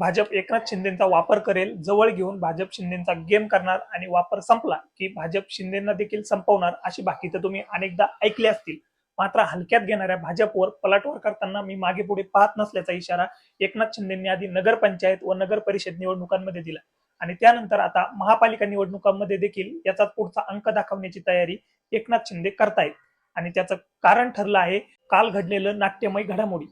भाजप एकनाथ शिंदेचा वापर करेल जवळ घेऊन भाजप शिंदेचा गेम करणार आणि वापर संपला की भाजप शिंदेना देखील संपवणार अशी बाकीचं तुम्ही अनेकदा ऐकले असतील. मात्र हलक्यात घेणाऱ्या भाजपवर पलटवार करताना मी मागे पुढे पाहत नसल्याचा इशारा एकनाथ शिंदेंनी आधी नगरपंचायत व नगर परिषद निवडणुकांमध्ये दिला. आणि त्यानंतर आता महापालिका निवडणुकांमध्ये देखील याचा पुढचा अंक दाखवण्याची तयारी एकनाथ शिंदे करतायत. आणि त्याचं कारण ठरलं आहे काल घडलेलं नाट्यमय घडामोडी.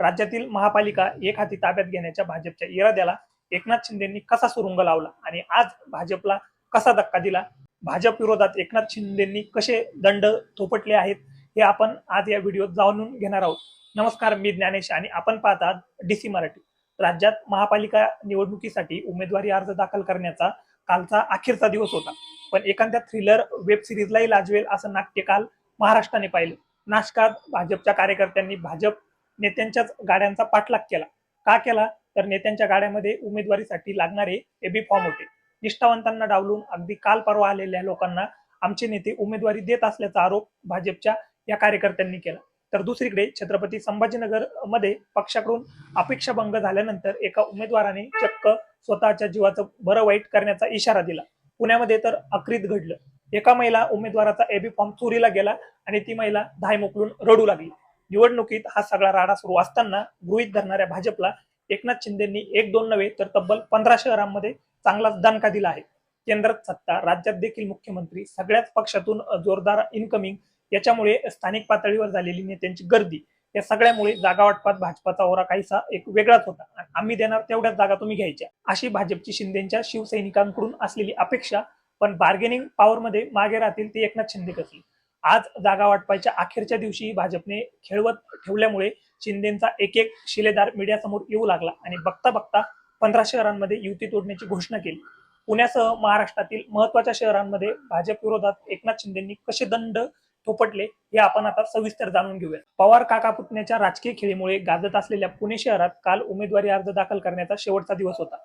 राज्यातील महापालिका एक हाती ताब्यात घेण्याच्या भाजपच्या इराद्याला एकनाथ शिंदेंनी कसा सुरुंग लावला आणि आज भाजपला कसा धक्का दिला? भाजप विरोधात एकनाथ शिंदेंनी कसे दंड थोपटले आहेत? हे आपण आज या व्हिडिओत जाणून घेणार आहोत. नमस्कार मी ज्ञानेश आणि आपण पाहतात डीसी मराठी. राज्यात महापालिका निवडणुकीसाठी उमेदवारी अर्ज दाखल करण्याचा कालचा अखेरचा दिवस होता. पण एखाद्या थ्रिलर वेब सिरीजलाही लाजवेल असं नाट्य काल महाराष्ट्राने पाहिलं. नाशकात भाजपच्या कार्यकर्त्यांनी भाजप नेत्यांच्याच गाड्यांचा पाठलाग केला. का केला? तर नेत्यांच्या गाड्यामध्ये उमेदवारीसाठी लागणारे एबी फॉर्म होते. निष्ठावंतांना डावलून अगदी काल परवा आलेल्या लोकांना आमचे नेते उमेदवारी देत असल्याचा आरोप भाजपच्या या कार्यकर्त्यांनी केला. तर दुसरीकडे छत्रपती संभाजीनगरमध्ये पक्षाकडून अपेक्षाभंग झाल्यानंतर एका उमेदवाराने चक्क स्वतःच्या जीवाचं बरं वाईट करण्याचा इशारा दिला. पुण्यामध्ये तर अक्रीत घडलं. एका महिला उमेदवाराचा एबी फॉर्म चोरीला गेला आणि ती महिला धाय मोकलून रडू लागली. निवडणुकीत हा सगळा राडा सुरू असताना गृहीत धरणाऱ्या भाजपला एकनाथ शिंदेंनी एक दोन नव्हे तर तब्बल पंधरा शहरांमध्ये चांगलाच दणका दिला आहे. केंद्रात सत्ता राज्यात देखील मुख्यमंत्री सगळ्याच पक्षातून जोरदार इनकमिंग याच्यामुळे स्थानिक पातळीवर झालेली नेत्यांची गर्दी या सगळ्यामुळे जागा वाटपात भाजपाचा ओरा काहीसा एक वेगळाच होता. आणि आम्ही देणार तेवढ्याच जागा तुम्ही घ्यायच्या. अशी भाजपची शिंदेच्या शिवसैनिकांकडून असलेली अपेक्षा पण बार्गेनिंग पॉवरमध्ये मागे राहतील ती एकनाथ शिंदे कसली? आज जागा वाटपाच्या अखेरच्या दिवशी भाजपने खेळवत ठेवल्यामुळे शिंदेचा एक एक शिलेदार मीडियासमोर येऊ लागला आणि बघता बघता पंधरा शहरांमध्ये युती तोडण्याची घोषणा केली. पुण्यासह महाराष्ट्रातील महत्त्वाच्या शहरांमध्ये भाजप विरोधात एकनाथ शिंदेंनी कसे दंड थोपटले हे आपण आता सविस्तर जाणून घेऊया पवार काका पुतण्याच्या राजकीय खेळीमुळे गाजत असलेल्या पुणे शहरात काल उमेदवारी अर्ज दाखल करण्याचा शेवटचा दिवस होता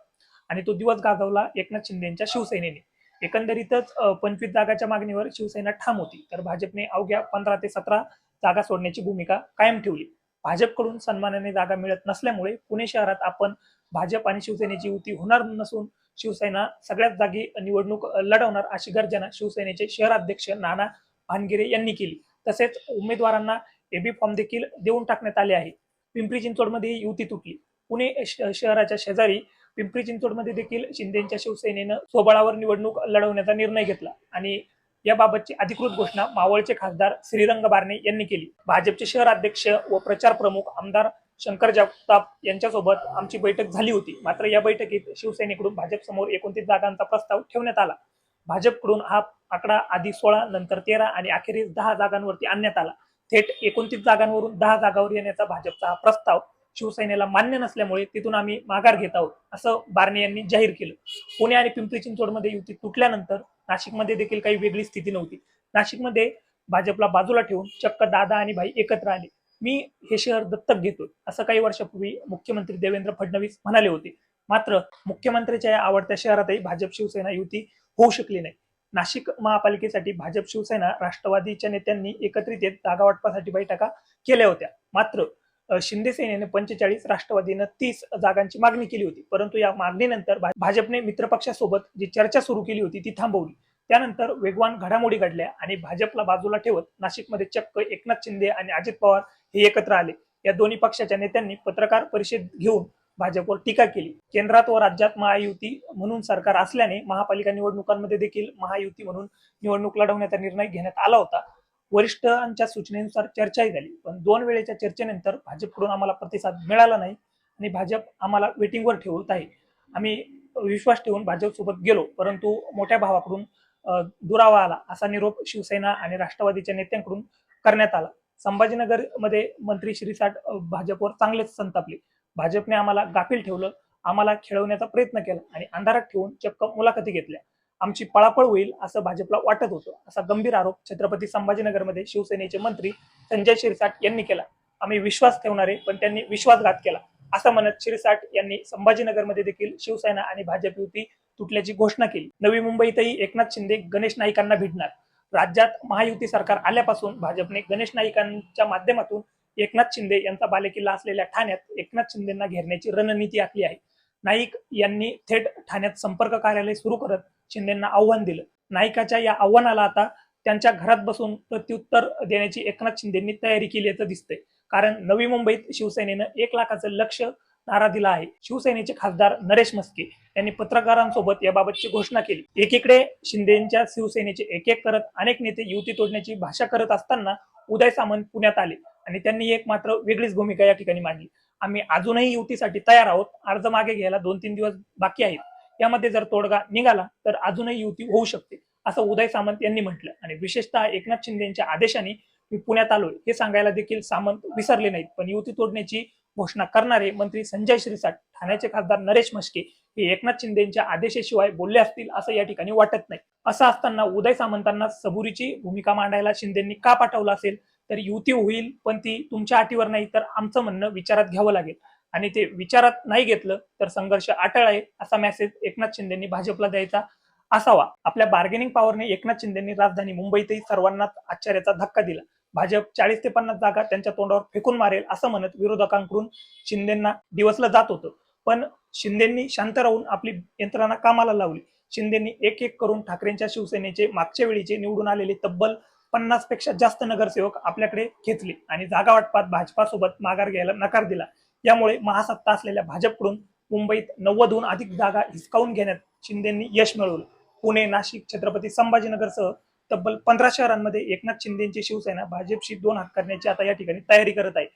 आणि तो दिवस गाजवला एकनाथ शिंदेच्या शिवसेनेने. एकंदरीतच पंचवीस जागाच्या मागणीवर शिवसेना ठाम होती. तर भाजपने अवघ्या पंधरा ते सतरा जागा सोडण्याची भूमिका कायम ठेवली. भाजपकडून सन्मानाने जागा मिळत नसल्यामुळे पुणे शहरात आपण भाजप आणि शिवसेनेची युती होणार नसून शिवसेना सगळ्याच जागी निवडणूक लढवणार अशी गर्जना शिवसेनेचे शहराध्यक्ष नाना भानगिरे यांनी केली. तसेच उमेदवारांना एबी फॉर्म देखील देऊन टाकण्यात आले आहे. पिंपरी चिंचवडमध्ये युती तुटली. पुणे श- शहराच्या शेजारी पिंपरी चिंचवडमध्ये देखील शिंदेच्या शिवसेनेनं स्वबळावर निवडणूक लढवण्याचा निर्णय घेतला आणि याबाबतची अधिकृत घोषणा मावळचे खासदार श्रीरंग बारणे यांनी केली. भाजपचे शहर अध्यक्ष व प्रचार प्रमुख आमदार शंकर जगताप यांच्यासोबत आमची बैठक झाली होती. मात्र या बैठकीत शिवसेनेकडून भाजप समोर एकोणतीस जागांचा प्रस्ताव ठेवण्यात आला. भाजपकडून हा आकडा आधी सोळा नंतर तेरा आणि अखेरीस दहा जागांवरती आणण्यात आला. थेट एकोणतीस जागांवरून दहा जागावर येण्याचा भाजपचा हा प्रस्ताव शिवसेनेला मान्य नसल्यामुळे तिथून आम्ही माघार घेत आहोत असं बारणे यांनी जाहीर केलं. पुणे आणि पिंपरी चिंचवडमध्ये युती तुटल्यानंतर नाशिकमध्ये देखील काही वेगळी स्थिती नव्हती. नाशिकमध्ये भाजपला बाजूला ठेवून चक्क दादा आणि भाई एकत्र आले. मी हे शहर दत्तक घेतोय असं काही वर्षापूर्वी मुख्यमंत्री देवेंद्र फडणवीस म्हणाले होते. मात्र मुख्यमंत्र्याच्या या आवडत्या शहरातही भाजप शिवसेना युती होऊ शकली नाही. नाशिक महापालिकेसाठी भाजप शिवसेना राष्ट्रवादीच्या नेत्यांनी एकत्रित येत जागा वाटपासाठी बैठका केल्या होत्या. मात्र शिंदे सेनेने पंचेचाळीस राष्ट्रवादीनं तीस जागांची मागणी केली होती. परंतु या मागणीनंतर भाजपने मित्रपक्षासोबत जी चर्चा सुरू केली होती ती थांबवली. त्यानंतर वेगवान घडामोडी घडल्या आणि भाजपला बाजूला ठेवत नाशिकमध्ये चक्क एकनाथ शिंदे आणि अजित पवार हे एकत्र आले. या दोन्ही पक्षाच्या नेत्यांनी पत्रकार परिषद घेऊन भाजपवर टीका केली. केंद्रात व राज्यात महायुती म्हणून सरकार असल्याने महापालिका निवडणुकांमध्ये देखील महायुती म्हणून निवडणूक लढवण्याचा निर्णय घेण्यात आला होता. वरिष्ठांच्या सूचनेनुसार चर्चाही झाली. पण दोन वेळेच्या चर्चेनंतर भाजपकडून आम्हाला प्रतिसाद मिळाला नाही आणि भाजप आम्हाला वेटिंगवर ठेवत आहे. आम्ही विश्वास ठेवून भाजपसोबत गेलो परंतु मोठ्या भावाकडून दुरावा आला असा निरोप शिवसेना आणि राष्ट्रवादीच्या नेत्यांकडून करण्यात आला. संभाजीनगरमध्ये मंत्री श्रीसाठ भाजपवर चांगलेच संतापले. भाजपने आम्हाला गाफील ठेवलं आम्हाला खेळवण्याचा प्रयत्न केला आणि अंधारात ठेवून चक्क मुलाखती घेतल्या. आमची पळापळ होईल असं भाजपला वाटत होतं. असा गंभीर आरोप छत्रपती संभाजीनगरमध्ये शिवसेनेचे मंत्री संजय शिरसाट यांनी केला. आम्ही विश्वास ठेवणारे पण त्यांनी विश्वासघात केला. असं म्हणत शिरसाट यांनी संभाजीनगरमध्ये देखील शिवसेना आणि भाजप युती तुटल्याची घोषणा केली. नवी मुंबईतही एकनाथ शिंदे गणेश नाईकांना भिडणार राज्यात महायुती सरकार आल्यापासून भाजपने गणेश नाईकांच्या माध्यमातून एकनाथ शिंदे यांचा बालेकिल्ला असलेल्या ठाण्यात एकनाथ शिंदेना घेरण्याची रणनीती आखली आहे. नाईक यांनी थेट ठाण्यात संपर्क कार्यालय सुरू करत शिंदेना आव्हान दिलं. नाईकाच्या या आव्हानाला आता त्यांच्या घरात बसून प्रत्युत्तर देण्याची एकनाथ शिंदेंनी तयारी केल्याचं दिसतंय. कारण नवी मुंबईत शिवसेनेनं एक लाखाचं लक्ष नारा दिला आहे. शिवसेनेचे खासदार नरेश मस्के यांनी पत्रकारांसोबत याबाबतची घोषणा केली. एकीकडे शिंदेच्या शिवसेनेचे एक एक करत अनेक नेते युती तोडण्याची भाषा करत असताना उदय सामंत पुण्यात आले आणि त्यांनी एक मात्र वेगळीच भूमिका या ठिकाणी मांडली. आम्ही अजूनही युतीसाठी तयार आहोत. अर्ज मागे घ्यायला दोन तीन दिवस बाकी आहेत. यामध्ये जर तोडगा निघाला तर अजूनही युती होऊ शकते असं उदय सामंत यांनी म्हटलं. आणि विशेषतः एकनाथ शिंदेच्या आदेशाने मी पुण्यात आलोय. हे सांगायला देखील सामंत विसरले नाहीत. पण युती तोडण्याची घोषणा करणारे मंत्री संजय शिरसाट ठाण्याचे खासदार नरेश मस्के हे एकनाथ शिंदेच्या आदेशाशिवाय बोलले असतील असं या ठिकाणी वाटत नाही. असं असताना उदय सामंतांना सबुरीची भूमिका मांडायला शिंदेंनी का पाठवलं असेल? तर युती होईल पण ती तुमच्या अटीवर नाही तर आमचं म्हणणं विचारात घ्यावं लागेल. आणि ते विचारात नाही घेतलं तर संघर्ष अटळ आहे असा मेसेज एकनाथ शिंदेनी भाजपला द्यायचा असावा. आपल्या बार्गेनिंग पॉवरने एकनाथ शिंदेनी राजधानी मुंबईतही सर्वांनाच आश्चर्याचा धक्का दिला. भाजप चाळीस ते पन्नास जागा त्यांच्या तोंडावर फेकून मारेल असं म्हणत विरोधकांकडून शिंदेना दिवसलं जात होतं. पण शिंदेंनी शांत राहून आपली यंत्रणा कामाला लावली. शिंदेंनी एक एक करून ठाकरेंच्या शिवसेनेचे मागच्या वेळीचे निवडून आलेले तब्बल पन्नासपेक्षा जास्त नगरसेवक आपल्याकडे घेतले आणि जागा वाटपात भाजपासोबत माघार घ्यायला नकार दिला. यामुळे महासत्ता असलेल्या भाजपकडून मुंबईत नव्वदहून अधिक जागा हिसकावून घेण्यात शिंदेंनी यश मिळवलं. पुणे नाशिक छत्रपती संभाजीनगरसह तब्बल पंधरा शहरांमध्ये एकनाथ शिंदेची शिवसेना भाजपशी दोन हात करण्याची आता या ठिकाणी तयारी करत आहे.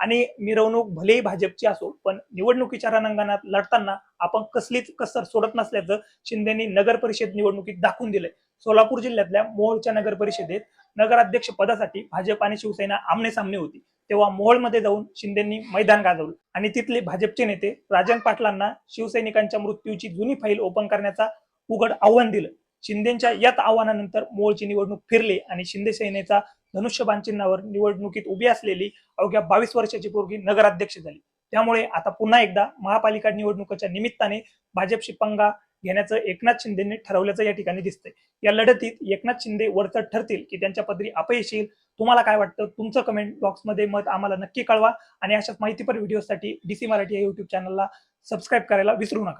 आणि मिरवणूक भलेही भाजपची असो पण निवडणुकीच्या रणांगणात लढताना आपण कसलीच कसर सोडत नसल्याचं शिंदेनी नगर परिषद निवडणुकीत दाखवून दिलंय. सोलापूर जिल्ह्यातल्या मोहोळच्या नगर परिषदेत नगराध्यक्ष पदासाठी भाजप आणि शिवसेना आमने सामने होती. तेव्हा मोहोळमध्ये जाऊन शिंदेंनी मैदान गाजवलं. आणि तिथले भाजपचे नेते राजन पाटलांना शिवसैनिकांच्या मृत्यूची जुनी फाईल ओपन करण्याचा उघड आव्हान दिलं. शिंदेच्या याच आव्हानानंतर मोहोळची निवडणूक फिरली आणि शिंदे सेनेचा धनुष्यबाण चिन्हावर निवडणुकीत उभी असलेली अवघ्या बावीस वर्षाची पोरगी नगराध्यक्ष झाली. त्यामुळे आता पुन्हा एकदा महापालिका निवडणुकीच्या निमित्ताने भाजपशी पंगा घेण्याचं एकनाथ शिंदेने ठरवल्याचं या ठिकाणी दिसतंय. या लढतीत एकनाथ शिंदे वरचढ ठरतील की त्यांच्या पदरी अपयश येईल. तुम्हाला काय वाटतं? तुमचं कमेंट बॉक्समध्ये मत आम्हाला नक्की कळवा. आणि अशाच माहितीपर व्हिडिओसाठी डीसी मराठी या युट्यूब चॅनलला सबस्क्राईब करायला विसरू नका.